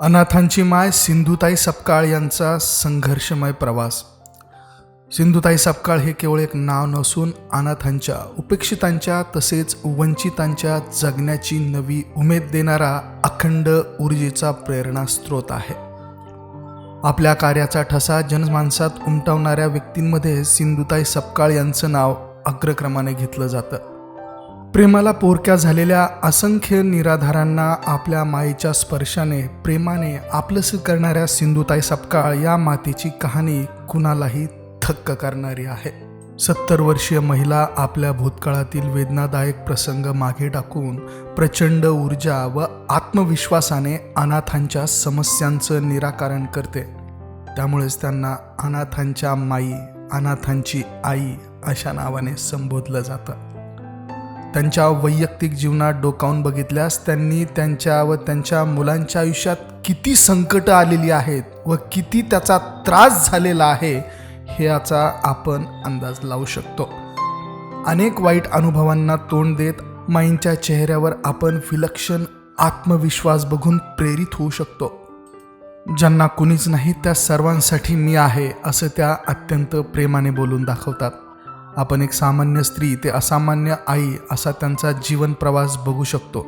अनाथांची माय सिंधुताई सपकाळ यांचा संघर्षमय प्रवास. सिंधुताई सपकाळ हे केवळ एक नाव नसून अनाथांच्या उपेक्षितांच्या तसेच वंचितांच्या जगण्याची नवी उमेद देणारा अखंड ऊर्जेचा प्रेरणा स्रोत आहे. आपल्या कार्याचा ठसा जनमानसात उमटवणाऱ्या व्यक्तींमध्ये सिंधुताई सपकाळ यांचं नाव अग्रक्रमाने घेतलं जातं. प्रेमाला पोरक्या झालेल्या असंख्य निराधारांना आपल्या मायेच्या स्पर्शाने प्रेमाने आपलंस करणाऱ्या सिंधुताई सपकाळ या मातेची कहाणी कुणालाही थक्क करणारी आहे. सत्तर वर्षीय महिला आपल्या भूतकाळातील वेदनादायक प्रसंग मागे टाकून प्रचंड ऊर्जा व आत्मविश्वासाने अनाथांच्या समस्यांचं निराकरण करते. त्यामुळेच त्यांना अनाथांच्या माई अनाथांची आई अशा नावाने संबोधलं जातं. त्यांच्या वैयक्तिक जीवनात डोकावून बघितल्यास त्यांनी त्यांच्या व त्यांच्या मुलांच्या आयुष्यात किती संकटं आलेली आहेत व किती त्याचा त्रास झालेला आहे हे याचा आपण अंदाज लावू शकतो. अनेक वाईट अनुभवांना तोंड देत माईंच्या चेहऱ्यावर आपण विलक्षण आत्मविश्वास बघून प्रेरित होऊ शकतो. ज्यांना कुणीच नाही त्या सर्वांसाठी मी आहे असं त्या अत्यंत प्रेमाने बोलून दाखवतात. आपण एक सामान्य स्त्री ते असामान्य आई असा त्यांचा जीवन प्रवास बघू शकतो.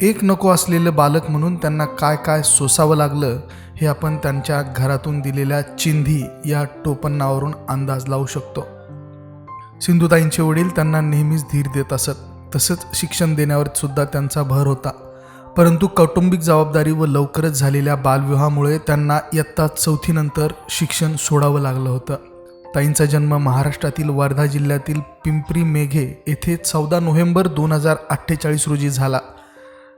एक नको असलेलं बालक म्हणून त्यांना काय काय सोसावं लागलं हे आपण त्यांच्या घरातून दिलेल्या चिंधी या टोपन्नावरून अंदाज लावू शकतो. सिंधुताईंचे वडील त्यांना नेहमीच धीर देत असत. तसंच शिक्षण देण्यावर सुद्धा त्यांचा भर होता. परंतु कौटुंबिक जबाबदारी व लवकरच झालेल्या बालविवाहामुळे त्यांना इयत्ता चौथीनंतर शिक्षण सोडावं लागलं होतं. ताईंचा जन्म महाराष्ट्रातील वर्धा जिल्ह्यातील पिंपरी मेघे येथे चौदा नोव्हेंबर दोन हजार अठ्ठेचाळीस रोजी झाला.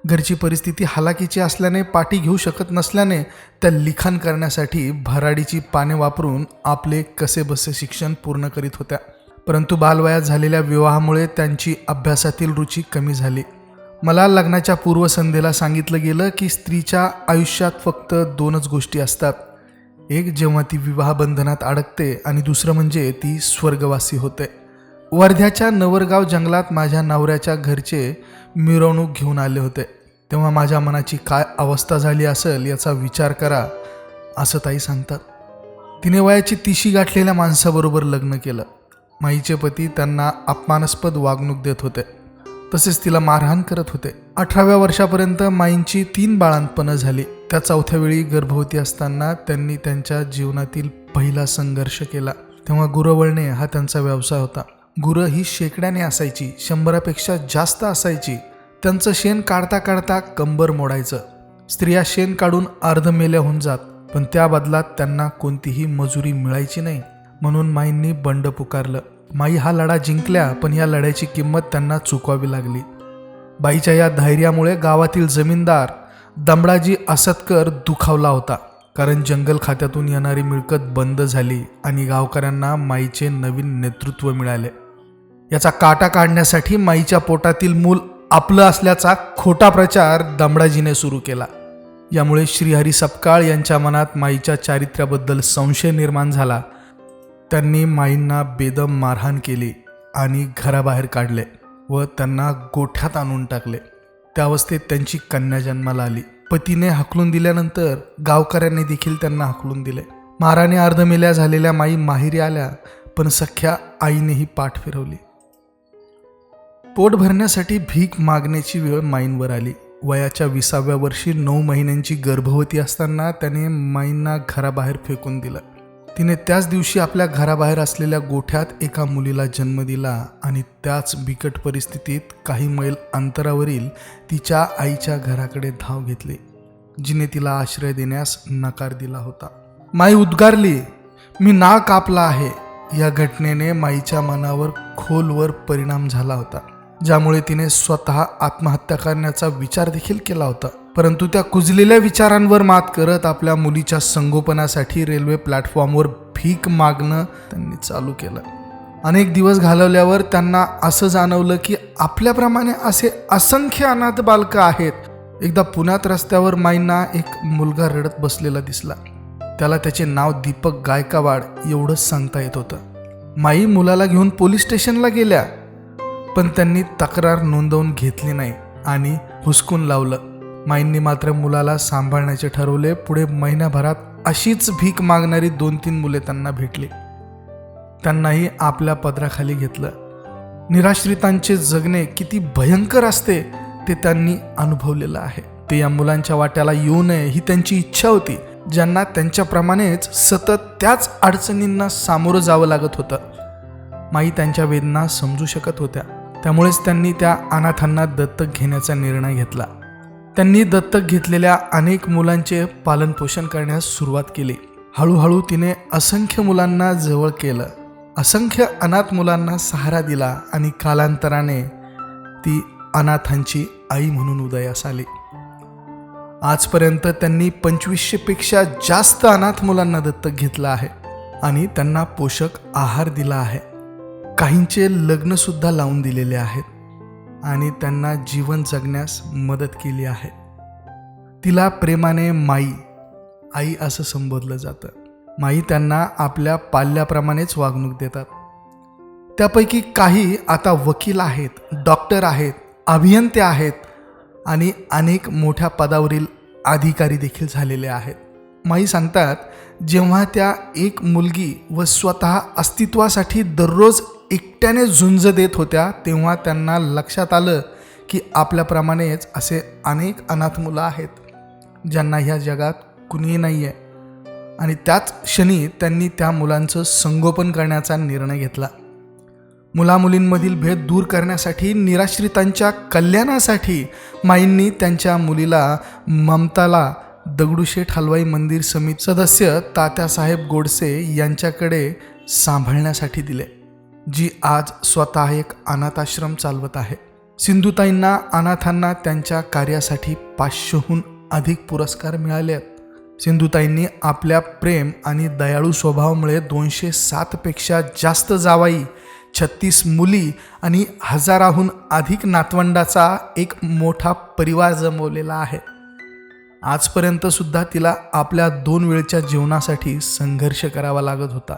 घरची परिस्थिती हालाकीची असल्याने पाठी घेऊ शकत नसल्याने त्या लिखाण करण्यासाठी भराडीची पाने वापरून आपले कसेबसे शिक्षण पूर्ण करीत होत्या. परंतु बालवयात झालेल्या विवाहामुळे त्यांची अभ्यासातील रुची कमी झाली. मला लग्नाच्या पूर्वसंध्येला सांगितलं गेलं की स्त्रीच्या आयुष्यात फक्त दोनच गोष्टी असतात. एक जेव्हा ती विवाह बंधनात अडकते आणि दुसरं म्हणजे ती स्वर्गवासी होते. वर्ध्याच्या नवरगाव जंगलात माझ्या नवऱ्याच्या घरचे मिरवणूक घेऊन आले होते. तेव्हा माझ्या मनाची काय अवस्था झाली असेल याचा विचार करा असं ताई सांगतात. तिने वयाची तिशी गाठलेल्या माणसाबरोबर लग्न केलं. माईचे पती त्यांना अपमानास्पद वागणूक देत होते. तसेच तिला मारहाण करत होते. अठराव्या वर्षापर्यंत माईंची तीन बाळांपणं झाली. त्या चौथ्या वेळी गर्भवती असताना त्यांनी त्यांच्या जीवनातील पहिला संघर्ष केला. तेव्हा गुरवळणे हा त्यांचा व्यवसाय होता. गुरं ही शेकड्याने असायची शंभरापेक्षा जास्त असायची. त्यांचं शेण काढता काढता कंबर मोडायचं. स्त्रिया शेण काढून अर्ध मेल्या होऊन जात पण त्या बदलात त्यांना कोणतीही मजुरी मिळायची नाही. म्हणून माईंनी बंड पुकारलं. माई हा लढा जिंकल्या पण या लढ्याची किंमत त्यांना चुकवावी लागली. बाईच्या या धैर्यामुळे गावातील जमीनदार दमडाजी असतकर दुखावला होता. कारण जंगल खात्यातून येणारी मिळकत बंद झाली आणि गावकऱ्यांना माईचे नवीन नेतृत्व मिळाले. याचा काटा काढण्यासाठी माईच्या पोटातील मूल आपलं असल्याचा खोटा प्रचार दमडाजीने सुरू केला. यामुळे श्रीहरी सपकाळ यांच्या मनात माईच्या चारित्र्याबद्दल संशय निर्माण झाला. त्यांनी माईंना बेदम मारहाण केली आणि घराबाहेर काढले व त्यांना गोठ्यात आणून टाकले. त्या अवस्थेत त्यांची कन्या जन्माला आली. पतीने हकलून दिल्यानंतर गावकऱ्यांनी देखील त्यांना हकलून दिले. माराने अर्धमेल्या झालेल्या माई माहेरी आल्या पण सख्या आईनेही पाठ फिरवली. पोट भरण्यासाठी भीक मागण्याची वेळ माईंवर आली. वयाच्या विसाव्या वर्षी नऊ महिन्यांची गर्भवती असताना त्याने माईंना घराबाहेर फेकून दिलं. तिने त्याच दिवशी आपल्या घराबाहेर असलेल्या गोठ्यात एका मुलीला जन्म दिला आणि त्याच बिकट परिस्थितीत काही मैल अंतरावरील तिच्या आईच्या घराकडे धाव घेतली जिने तिला आश्रय देण्यास नकार दिला होता. माई उद्गारली मी ना कापला आहे. या घटनेने माईच्या मनावर खोलवर परिणाम झाला होता ज्यामुळे तिने स्वतः आत्महत्या करण्याचा विचार देखील केला होता. परंतु त्या कुजलेल्या विचारांवर मात करत आपल्या मुलीच्या संगोपनासाठी रेल्वे प्लॅटफॉर्मवर भीक मागणं त्यांनी चालू केलं. अनेक दिवस घालवल्यावर त्यांना असं जाणवलं की आपल्याप्रमाणे असे असंख्य अनाथ बालकं आहेत. एकदा पुण्यात रस्त्यावर माईंना एक मुलगा रडत बसलेला दिसला. त्याला त्याचे नाव दीपक गायकावाड एवढंच सांगता येत होतं. माई मुलाला घेऊन पोलीस स्टेशनला गेल्या पण त्यांनी तक्रार नोंदवून घेतली नाही आणि हुसकून लावलं. माईंनी मात्र मुलाला सांभाळण्याचे ठरवले. पुढे महिन्याभरात अशीच भीक मागणारी दोन तीन मुले त्यांना भेटली. त्यांनाही आपल्या पदराखाली घेतलं. निराश्रितांचे जगणे किती भयंकर असते ते त्यांनी अनुभवलेलं आहे. ते या मुलांच्या वाट्याला येऊ नये ही त्यांची इच्छा होती ज्यांना त्यांच्याप्रमाणेच सतत त्याच अडचणींना सामोरं जावं लागत होतं. माई त्यांच्या वेदना समजू शकत होत्या. त्यामुळेच त्यांनी त्या अनाथांना दत्तक घेण्याचा निर्णय घेतला. त्यांनी दत्तक घेतलेल्या अनेक मुलांचे पालनपोषण करण्यास सुरुवात केली. हळूहळू तिने असंख्य मुलांना जवळ केलं. असंख्य अनाथ मुलांना सहारा दिला आणि कालांतराने ती अनाथांची आई म्हणून उदयास आली. आजपर्यंत त्यांनी पंचवीसशेपेक्षा जास्त अनाथ मुलांना दत्तक घेतलं आहे आणि त्यांना पोषक आहार दिला आहे. काहींचे लग्नसुद्धा लावून दिलेले आहेत. आणि त्यांना जीवन जगण्यास मदत केली आहे. तिला प्रेमाने माई आई असं संबोधलं जातं. माई त्यांना आपल्या पाल्याप्रमाणेच वागणूक देतात. त्यापैकी काही आता वकील आहेत डॉक्टर आहेत अभियंते आहेत आणि अनेक मोठ्या पदावरील अधिकारी देखील झालेले आहेत. माई सांगतात जेव्हा त्या एक मुलगी व स्वतः अस्तित्वासाठी दररोज एकट्याने झुंज देत होत्या तेव्हा त्यांना लक्षात आलं की आपल्याप्रमाणेच असे अनेक अनाथ मुलं आहेत ज्यांना ह्या जगात कुणीही नाही आहे आणि त्याच क्षणी त्यांनी त्या मुलांचं संगोपन करण्याचा निर्णय घेतला. मुलामुलींमधील भेद दूर करण्यासाठी निराश्रितांच्या कल्याणासाठी माईंनी त्यांच्या मुलीला ममताला दगडूशेठ हलवाई मंदिर समिती सदस्य तात्यासाहेब गोडसे यांच्याकडे सांभाळण्यासाठी दिले जी आज स्वतः एक अनाथाश्रम चालवत आहे. सिंधुताईंना अनाथांना त्यांच्या कार्यासाठी पाचशेहून अधिक पुरस्कार मिळाले आहेत. सिंधुताईंनी आपल्या प्रेम आणि दयाळू स्वभावामुळे दोनशे सातपेक्षा जास्त जावाई छत्तीस मुली आणि हजाराहून अधिक नातवंडाचा एक मोठा परिवार जमवलेला आहे. आजपर्यंत सुद्धा तिला आपल्या दोन वेळच्या जीवनासाठी संघर्ष करावा लागत होता.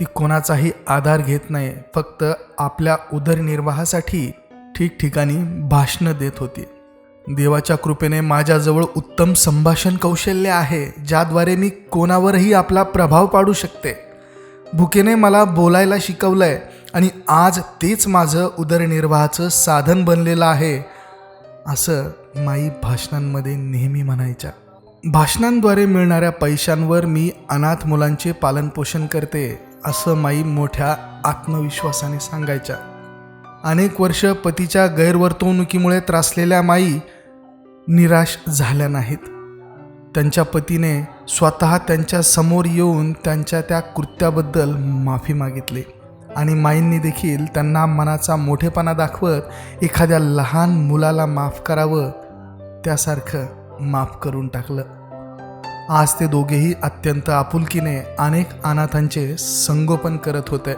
ती कोणाचाही आधार घेत नाही फक्त आपल्या उदरनिर्वाहासाठी ठिकठिकाणी भाषणं देत होती. देवाच्या कृपेने माझ्याजवळ उत्तम संभाषण कौशल्य आहे ज्याद्वारे मी कोणावरही आपला प्रभाव पाडू शकते. भुकेने मला बोलायला शिकवलं आहे आणि आज तेच माझं उदरनिर्वाहाचं साधन बनलेलं आहे. असं माई भाषणांमध्ये नेहमी म्हणायच्या. भाषणांद्वारे मिळणाऱ्या पैशांवर मी अनाथ मुलांचे पालनपोषण करते असं माई मोठ्या आत्मविश्वासाने सांगायच्या. अनेक वर्ष पतीच्या गैरवर्तवणुकीमुळे त्रासलेल्या माई निराश झाल्या नाहीत. त्यांच्या पतीने स्वतः त्यांच्यासमोर येऊन त्यांच्या त्या कृत्याबद्दल माफी मागितली. आणि माईंनी देखील त्यांना मनाचा मोठेपणा दाखवत एखाद्या लहान मुलाला माफ करावं त्यासारखं माफ करून टाकलं. आज ते दोघेही अत्यंत आपुलकीने अनेक अनाथांचे संगोपन करत होते.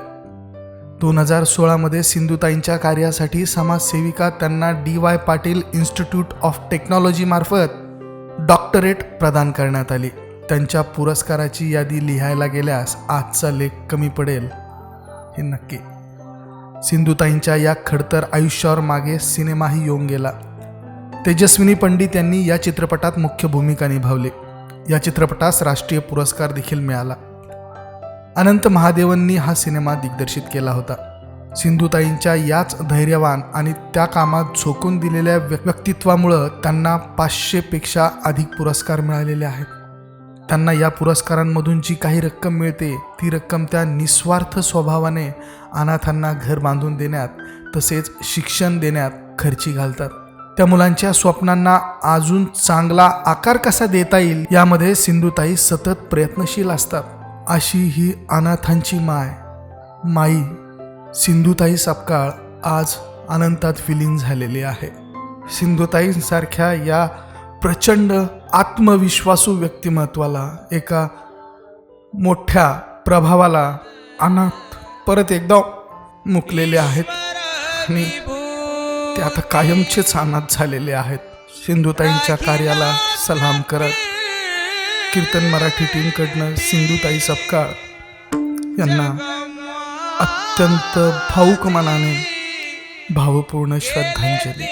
दोन हजार सोळामध्ये सिंधुताईंच्या कार्यासाठी समाजसेविका त्यांना D Y Patil institute of टेक्नॉलॉजीमार्फत doctorate प्रदान करण्यात आली. त्यांच्या पुरस्काराची यादी लिहायला गेल्यास आजचा लेख कमी पडेल. हे नक्की. सिंधुताईंच्या या खडतर आयुष्यावर मागे सिनेमाही येऊन गेला. तेजस्विनी पंडित यांनी या चित्रपटात मुख्य भूमिका निभावली. या चित्रपटास राष्ट्रीय पुरस्कार देखील मिळाला. अनंत महादेवांनी हा सिनेमा दिग्दर्शित केला होता. सिंधुताईंच्या याच धैर्यवान आणि त्या कामात झोकून दिलेल्या व्य- व्यक्तित्वामुळं त्यांना पाचशेपेक्षा अधिक पुरस्कार मिळालेले आहेत. त्यांना या पुरस्कारांमधून जी काही रक्कम मिळते. ती रक्कम त्या निस्वार्थ स्वभावाने अनाथांना घर बांधून देण्यात तसेच शिक्षण देण्यात खर्ची घालतात. त्या मुलांच्या स्वप्नांना अजून चांगला आकार कसा देता येईल यामध्ये सिंधुताई सतत प्रयत्नशील असतात. अशी ही अनाथांची माय माई सिंधुताई सपकाळ आज अनंतात विलीन झालेली आहे. सिंधुताईंसारख्या या प्रचंड आत्मविश्वासू व्यक्तिमत्वाला एका मोठ्या प्रभावाला अनाथ परत एकदा मुकलेले आहेत. आणि ते आता कायमचेच अनाथ झालेले आहेत. सिंधुताईंच्या कार्याला सलाम करत कीर्तन मराठी टीमकडनं सिंधुताई सपकाळ यांना अत्यंत भाऊक मनाने भावपूर्ण श्रद्धांजली.